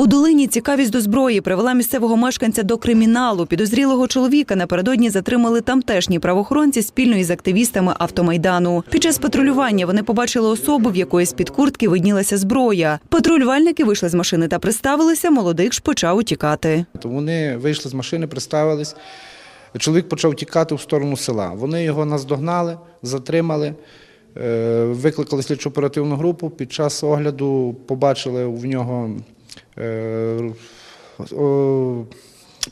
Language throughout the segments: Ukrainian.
У долині цікавість до зброї привела місцевого мешканця до криміналу. Підозрілого чоловіка напередодні затримали тамтешні правоохоронці спільно із активістами автомайдану. Під час патрулювання вони побачили особу, в якої з під куртки виднілася зброя. Патрулювальники вийшли з машини та приставилися. Молодик ж почав утікати. Вони вийшли з машини, представились. Чоловік почав тікати в сторону села. Вони його наздогнали, затримали, е, викликали слідчо оперативну групу. Під час огляду побачили в нього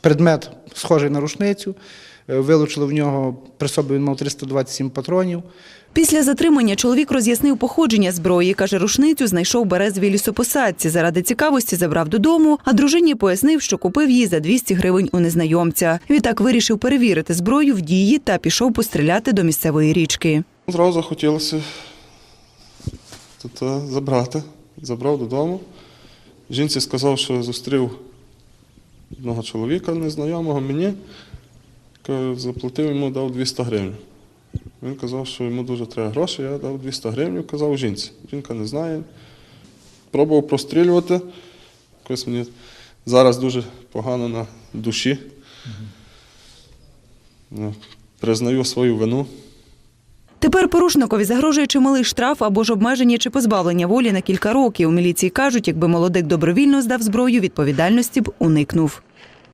предмет, схожий на рушницю. Е, Вилучили в нього при собі він мав 327 патронів. Після затримання чоловік роз'яснив походження зброї. Каже, рушницю знайшов в березовій лісопосадці. Заради цікавості забрав додому, а дружині пояснив, що купив її за 200 гривень у незнайомця. Відтак вирішив перевірити зброю в дії та пішов постріляти до місцевої річки. Зразу хотілося тут е, забрати. Забрав додому. Жінці сказав, що зустрів одного чоловіка незнайомого мені. Заплатив йому, дав 200 гривень. Він казав, що йому дуже треба гроші, я дав 200 гривень, казав жінці. Жінка не знає. Пробував прострілювати. Якось мені зараз дуже погано на душі. Ну, Признаю свою вину. Тепер порушникові загрожує чималий штраф або ж обмеження чи позбавлення волі на кілька років. У міліції кажуть, якби молодик добровільно здав зброю, відповідальності б уникнув.